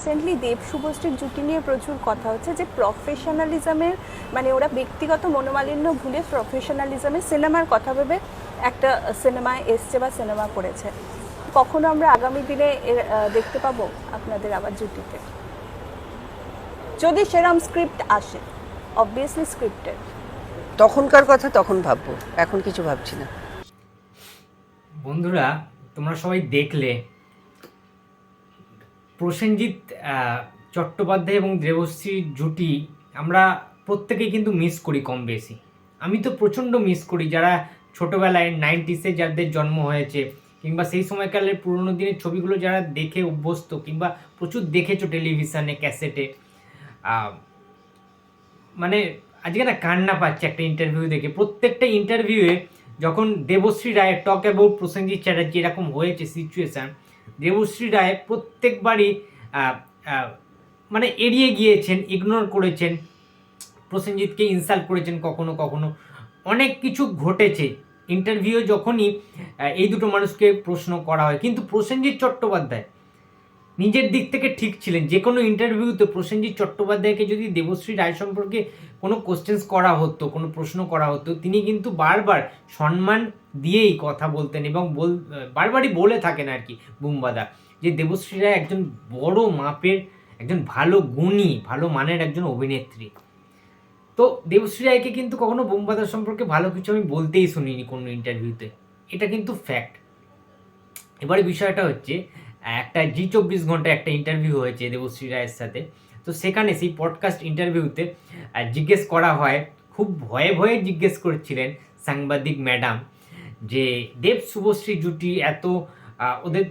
Recently দেব শুভশ্রীর জুটি নিয়ে প্রচুর কথা হচ্ছে যে প্রফেশনালিজমের মানে ওরা ব্যক্তিগত মনোমালিন্য ভুলে প্রফেশনালিজমের সিনেমার কথা ভেবে একটা সিনেমায় এসছে বা সিনেমা করেছে। কখনো আমরা আগামী দিনে দেখতে পাবো আপনাদের আবার জুটিতে? যদি সেরম স্ক্রিপ্ট আসে অবভিয়াসলি স্ক্রিপ্টেড তখনকার কথা তখন ভাববো এখন কিছু ভাবছি না। বন্ধুরা তোমরা সবাই দেখলে প্রসেনজিৎ চট্টোপাধ্যায় এবং দেবশ্রীর জুটি আমরা প্রত্যেকেই কিন্তু মিস করি কম বেশি। আমি তো প্রচণ্ড মিস করি যারা ছোটোবেলায় নাইনটিসে যাদের জন্ম হয়েছে কিংবা সেই সময়কালের পুরোনো দিনের ছবিগুলো যারা দেখে অভ্যস্ত কিংবা প্রচুর দেখেছ টেলিভিশনে, ক্যাসেটে মানে আজকে না কান্না পাচ্ছে একটা ইন্টারভিউ দেখে। প্রত্যেকটা ইন্টারভিউয়ে যখন দেবশ্রী রায় টক অ্যাবাউট প্রসেনজিৎ চ্যাটার্জি এরকম হয়েছে সিচুয়েশান দেবশ্রী রায় প্রত্যেকবারই মানে এড়িয়ে গিয়েছেন ইগনোর করেছেন, প্রসেনজিৎকে ইনসাল্ট করেছেন কখনো কখনো। অনেক কিছু ঘটেছে। ইন্টারভিউ যখনই এই দুটো মানুষকে প্রশ্ন করা হয়। কিন্তু প্রসেনজিৎ চট্টোপাধ্যায় নিজের দিক থেকে ঠিক ছিলেন। যে কোনো ইন্টারভিউতে প্রসেনজিৎ চট্টোপাধ্যায়কে যদি দেবশ্রী রায় সম্পর্কে কোনো কোশ্চেন্স করা হতো, কোনো প্রশ্ন করা হতো, তিনি কিন্তু বারবার সম্মান দিয়েই কথা বলতেন এবং বল, বারবারই বলে থাকেন আর কি বুম্বাদা, যে দেবশ্রী রায় একজন বড় মাপের, একজন ভালো গুণী, ভালো মানের একজন অভিনেত্রী। তো দেবশ্রী রায়কে কিন্তু কখনো বুম্বাদা সম্পর্কে ভালো কিছু আমি বলতেই শুনিনি কোনো ইন্টারভিউতে এটা কিন্তু ফ্যাক্ট এবারে বিষয়টা হচ্ছে একটা জি চব্বিশ ঘণ্টা একটা ইন্টারভিউ হয়েছে দেবশ্রী রায়ের সাথে। তো সেখানে সেই পডকাস্ট ইন্টারভিউতে জিজ্ঞেস করা হয়, খুব ভয়ে ভয়ে জিজ্ঞেস করছিলেন সাংবাদিক ম্যাডাম, যে দেব শুভশ্রী জুটি এত ওদের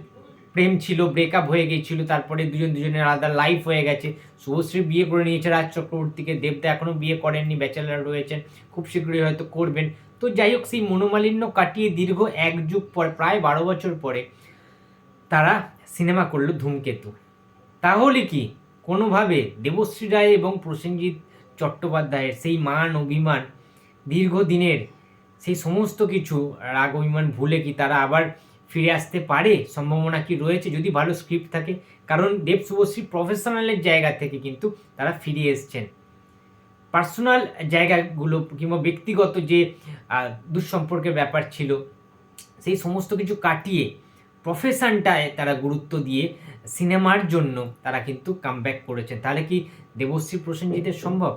প্রেম ছিল ব্রেকআপ হয়ে গিয়েছিল, তারপরে দুজন দুজনের আলাদা লাইফ হয়ে গেছে। শুভশ্রী বিয়ে করে নিয়েছে রাজ চক্রবর্তীকে দেবদা এখনও বিয়ে করেননি ব্যাচেলার রয়েছেন, খুব শীঘ্রই হয়তো করবেন। তো যাই হোক, সেই মনোমালিন্য কাটিয়ে দীর্ঘ এক যুগ পর, প্রায় বারো বছর পরে, তারা সিনেমা করল ধূমকেতু। তাহলে কি? কোনোভাবে দেবশ্রী রায় এবং প্রসেনজিৎ চট্টোপাধ্যায়ের সেই মান অভিমান, দীর্ঘদিনের সেই সমস্ত কিছু রাগ অভিমান ভুলে কি তারা আবার ফিরে আসতে পারে? সম্ভাবনা কি রয়েছে যদি ভালো স্ক্রিপ্ট থাকে? কারণ দেব শুভশ্রী প্রফেশনালের জায়গা থেকে কিন্তু তারা ফিরে এসছেন। পার্সোনাল জায়গাগুলো কিংবা ব্যক্তিগত যে দুঃসম্পর্কের ব্যাপার ছিল, সেই সমস্ত কিছু কাটিয়ে প্রফেশনটায় তারা গুরুত্ব দিয়ে সিনেমার জন্য তারা কিন্তু কামব্যাক করেছেন। তাহলে কি দেবশ্রী প্রসেনজিতের সম্ভব?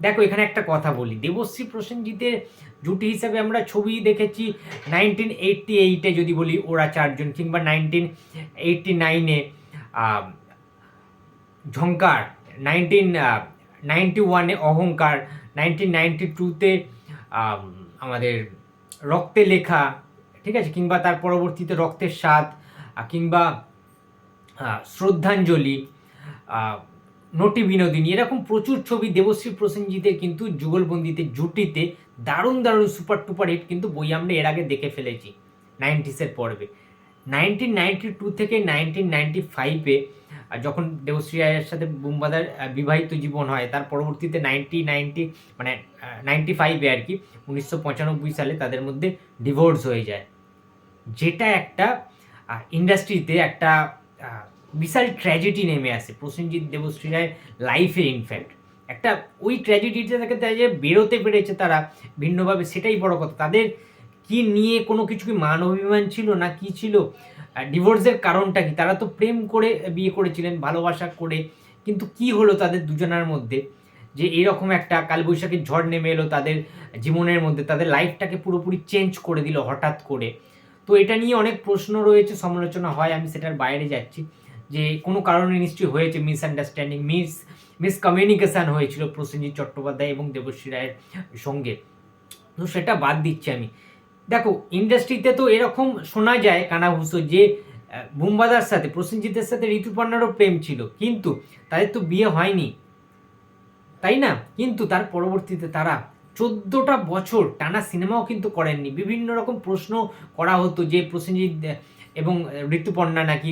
দেখো, এখানে একটা কথা বলি। দেবশ্রী প্রসেনজিতের জুটি হিসাবে আমরা ছবি দেখেছি নাইনটিন এইটটি এইটে যদি বলি ওরা চারজন কিংবা নাইনটিন এইটটি নাইনে ঝঙ্কার নাইনটিন নাইনটি ওয়ানে অহংকার নাইনটিন নাইনটি টুতে আমাদের রক্তে লেখা ঠিক আছে? কিংবা তার পরবর্তীতে রক্তের স্বাদ কিংবা শ্রদ্ধাঞ্জলি নটি বিনোদিনী, এরকম প্রচুর ছবি দেবশ্রী প্রসেনজিতের কিন্তু যুগলবন্দিতে জুটিতে দারুণ দারুণ সুপার টুপার হিট কিন্তু বই আমরা এর আগে দেখে ফেলেছি নাইনটিসের পর্বে। নাইনটিন নাইনটি টু থেকে নাইনটিন নাইনটি ফাইভে যখন দেবশ্রী রায়ের সাথে বুম্বাদার বিবাহিত জীবন হয়, তার পরবর্তীতে নাইনটি নাইনটি মানে নাইনটি ফাইভে আর কি, উনিশশো পঁচানব্বই সালে তাদের মধ্যে ডিভোর্স হয়ে যায়। যেটা একটা ইন্ডাস্ট্রিতে একটা বিশাল ট্র্যাজেডি নেমে আসে। প্রসেনজিৎ দেবশ্রী রায় লাইফে ইনফ্যাক্ট একটা, ওই ট্র্যাজেডিটা থেকে তারা যে বেরোতে পেরেছে তারা ভিন্নভাবে, সেটাই বড় কথা। তাদের কি নিয়ে কোনো কিছু কি মান অভিমান ছিল না কি ছিল? ডিভোর্সের কারণটা কি? তারা তো প্রেম করে বিয়ে করেছিলেন, ভালোবাসা করে, কিন্তু কি হলো তাদের দুজনার মধ্যে? যে এরকম একটা কালবৈশাখীর ঝড় নেমে এলো তাদের জীবনের মধ্যে, তাদের লাইফটাকে পুরোপুরি চেঞ্জ করে দিল হঠাৎ করে। তো এটা নিয়ে অনেক প্রশ্ন রয়েছে, সমালোচনা হয়, আমি সেটার বাইরে যাচ্ছি। যে কোনো কারণে নিশ্চয়ই হয়েছে মিসআন্ডারস্ট্যান্ডিং মিস মিসকমিউনিকেশান হয়েছিল প্রসেনজিৎ চট্টোপাধ্যায় এবং দেবশ্রী রায়ের সঙ্গে। তো সেটা বাদ দিচ্ছি আমি। দেখো ইন্ডাস্ট্রিতে তো এরকম শোনা যায় কানাভূষো যে বুম্বাদার সাথে, প্রসেনজিতের সাথে ঋতুপর্ণারও প্রেম ছিল, কিন্তু তাদের তো বিয়ে হয়নি। তাই না? কিন্তু তার পরবর্তীতে তারা চোদ্দোটা বছর টানা সিনেমাও কিন্তু করেননি। বিভিন্ন রকম প্রশ্ন করা হতো যে প্রসেনজিৎ এবং ঋতুপর্ণা নাকি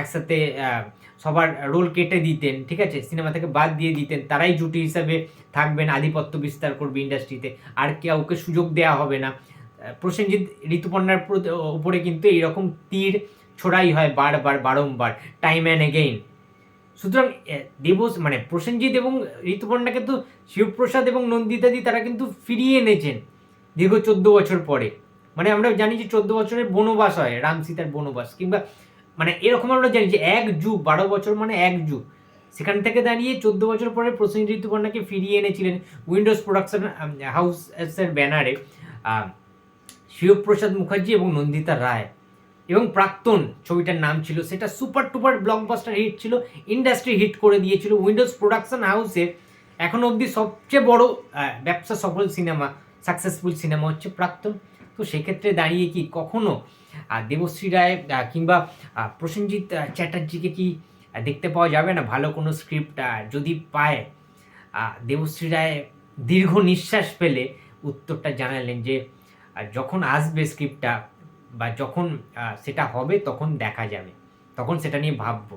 একসাথে সবার রোল কেটে দিতেন, ঠিক আছে? সিনেমা থেকে বাদ দিয়ে দিতেন। তারাই জুটি হিসাবে থাকবেন, আধিপত্য বিস্তার করবে ইন্ডাস্ট্রিতে। আর কাউকে সুযোগ দেওয়া হবে না। প্রসেনজিৎ, ঋতুপর্ণার উপরে কিন্তু এইরকম তীর ছোড়াই হয় বারবার, বারংবার। টাইম অ্যান্ড এগেইন সুতরাং দেবস মানে প্রসেনজিৎ এবং ঋতুপর্ণাকে তো শিবপ্রসাদ এবং নন্দিতাদি তারা কিন্তু ফিরিয়ে এনেছেন দীর্ঘ চোদ্দ বছর পরে। মানে আমরা জানি যে চোদ্দ বছরের বনবাস হয়, রাম সীতার বনবাস। কিংবা মানে এরকম আমরা জানি যে এক যুগ, বারো বছর মানে এক যুগ। সেখান থেকে দাঁড়িয়ে চোদ্দ বছর পরে প্রসেনজিৎ ঋতুপর্ণাকে ফিরিয়ে এনেছিলেন উইন্ডোজ প্রোডাকশন হাউস এর ব্যানারে শিবপ্রসাদ মুখার্জি এবং নন্দিতা রায়। এবং প্রাক্তন ছবিটার নাম ছিল, সেটা সুপার টুপার ব্লকবাস্টার হিট ছিল ইন্ডাস্ট্রি হিট করে দিয়েছিল উইন্ডোজ প্রোডাকশন হাউসের এখন অবধি সবচেয়ে বড় ব্যবসা সফল সিনেমা সাকসেসফুল সিনেমা হচ্ছে প্রাক্তন। তো সেক্ষেত্রে দাঁড়িয়ে কি কখনো দেবশ্রী রায় কিংবা প্রসেনজিৎ চ্যাটার্জিকে কি দেখতে পাওয়া যাবে না? ভালো কোনো স্ক্রিপ্ট যদি পায় দেবশ্রী রায় দীর্ঘ নিঃশ্বাস ফেলে উত্তরটা জানালেন যে যখন আসবে স্ক্রিপ্টটা বা যখন সেটা হবে তখন দেখা যাবে। তখন সেটা নিয়ে ভাববো।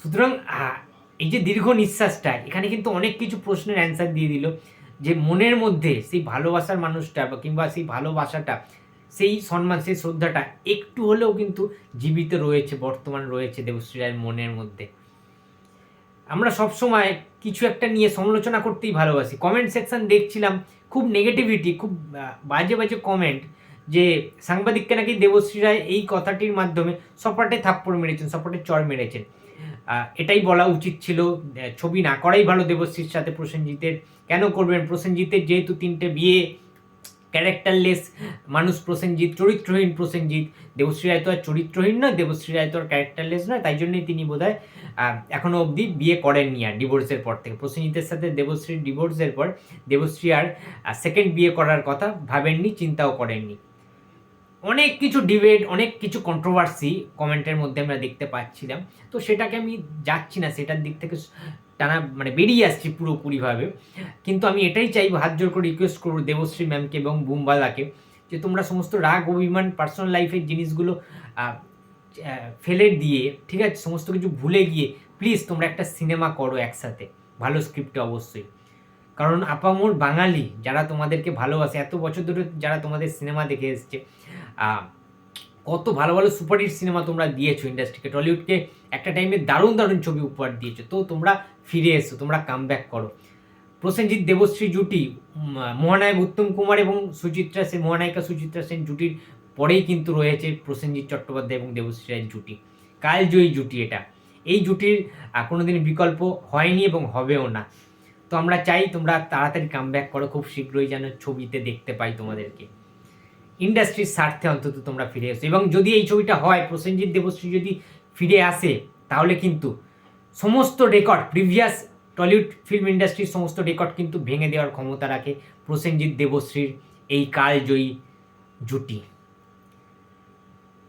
সুতরাং এই যে দীর্ঘ নিঃশ্বাসটা, এখানে কিন্তু অনেক কিছু প্রশ্নের অ্যান্সার দিয়ে দিল। যে মনের মধ্যে সেই ভালোবাসার মানুষটা বা কিংবা সেই ভালোবাসাটা, সেই সম্মান, সেই শ্রদ্ধাটা একটু হলেও কিন্তু জীবিত রয়েছে, বর্তমান রয়েছে দেবশ্রী রায়ের মনের মধ্যে। আমরা সব সময় কিছু একটা নিয়ে সমালোচনা করতেই ভালোবাসি। কমেন্ট সেকশন দেখছিলাম, খুব নেগেটিভিটি খুব বাজে বাজে কমেন্ট যে সাংবাদিককে নাকি দেবশ্রী রায় এই কথাটির মাধ্যমে সপাটে থাপ্পড় মেরেছেন, সপাটে চর মেরেছেন। এটাই বলা উচিত ছিল ছবি না করাই ভালো দেবশ্রীর সাথে প্রসেনজিতের। কেন করবেন? প্রসেনজিতের যেহেতু তিনটে বিয়ে, ক্যারেক্টারলেস মানুষ প্রসেনজিৎ, চরিত্রহীন প্রসেনজিৎ। দেবশ্রী রায় তো আর চরিত্রহীন নয়, দেবশ্রী রায় তো আর ক্যারেক্টারলেস নয়, তাই জন্যই তিনি বোধ হয় এখনও অবধি বিয়ে করেননি আর ডিভোর্সের পর থেকে। প্রসেনজিতের সাথে দেবশ্রীর ডিভোর্সের পর দেবশ্রী আর সেকেন্ড বিয়ে করার কথা ভাবেননি, চিন্তাও করেননি। অনেক কিছু ডিবেট অনেক কিছু কন্ট্রোভার্সি কমেন্টের মধ্যে আমরা দেখতে পাচ্ছিলাম। তো সেটাকে আমি যাচ্ছি না, সেটার দিক থেকে টানা মানে বেরিয়ে আসছি পুরোপুরিভাবে। কিন্তু আমি এটাই চাই হাত জোর করে রিকোয়েস্ট করব দেবশ্রী ম্যামকে এবং বুমবালাকে যে তোমরা সমস্ত রাগ, অভিমান পার্সোনাল লাইফের জিনিসগুলো ফেলে দিয়ে, ঠিক আছে, সমস্ত কিছু ভুলে গিয়ে প্লিজ তোমরা একটা সিনেমা করো একসাথে। ভালো স্ক্রিপ্টে অবশ্যই। কারণ আপামোর বাঙালি, যারা তোমাদেরকে ভালোবাসে, এত বছর ধরে যারা তোমাদের সিনেমা দেখে এসছে কত ভালো ভালো সুপারহিট সিনেমা তোমরা দিয়েছ ইন্ডাস্ট্রিকে। টলিউডকে একটা টাইমে দারুণ দারুণ ছবি উপহার দিয়েছ। তো তোমরা ফিরে এসো, তোমরা কাম ব্যাক করো। প্রসেনজিৎ দেবশ্রী জুটি মহানায়ক উত্তম কুমার এবং সুচিত্রা সেন, মহানায়িকা সুচিত্রা সেন জুটির পরেই কিন্তু রয়েছে প্রসেনজিৎ চট্টোপাধ্যায় এবং দেবশ্রী রায়ের জুটি। কালজয়ী জুটি এটা। এই জুটির কোনোদিন বিকল্প হয়নি এবং হবেও না। তো আমরা চাই তোমরা তাড়াতাড়ি কাম ব্যাক করো, খুব শীঘ্রই যেন ছবিতে দেখতে পাই তোমাদেরকে। ইন্ডাস্ট্রির স্বার্থে অন্তত তোমরা ফিরে এসো। এবং যদি এই ছবিটা হয়, প্রসেনজিৎ দেবশ্রী যদি ফিরে আসে, তাহলে কিন্তু সমস্ত রেকর্ড প্রিভিয়াস টলিউড ফিল্ম ইন্ডাস্ট্রির সমস্ত রেকর্ড কিন্তু ভেঙে দেওয়ার ক্ষমতা রাখে প্রসেনজিৎ দেবশ্রীর এই কালজয়ী জুটি।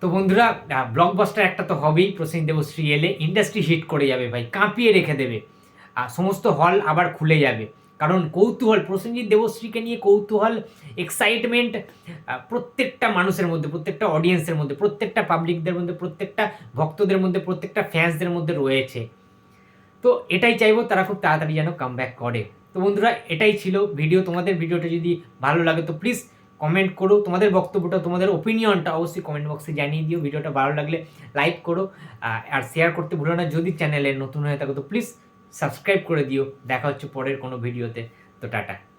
তো বন্ধুরা ব্লকবাস্টার একটা তো হবেই, প্রসেনজিৎ দেবশ্রী এলে। ইন্ডাস্ট্রি হিট করে যাবে ভাই, কাঁপিয়ে রেখে দেবে। সমস্ত হল আবার খুলে যাবে। কারণ কৌতূহল, প্রসেনজিৎ দেবশ্রীকে নিয়ে কৌতূহল এক্সাইটমেন্ট প্রত্যেকটা মানুষের মধ্যে, প্রত্যেকটা অডিয়েন্সের মধ্যে, প্রত্যেকটা পাবলিকদের মধ্যে, প্রত্যেকটা ভক্তদের মধ্যে, প্রত্যেকটা ফ্যান্সদের মধ্যে রয়েছে। তো এটাই চাইব, তারা খুব তাড়াতাড়ি যেন কাম করে। তো বন্ধুরা, এটাই ছিল ভিডিও তোমাদের ভিডিওটা যদি ভালো লাগে, তো প্লিজ কমেন্ট করো। তোমাদের বক্তব্যটা, তোমাদের ওপিনিয়নটা অবশ্যই কমেন্ট বক্সে জানিয়ে দিও। ভিডিওটা ভালো লাগলে লাইক করো আর শেয়ার করতে ভুলো না। যদি চ্যানেলে নতুন হয়ে থাকো, তো প্লিজ সাবস্ক্রাইব করে দিও। দেখা হচ্ছে পরের কোনো ভিডিওতে। তো টাটা।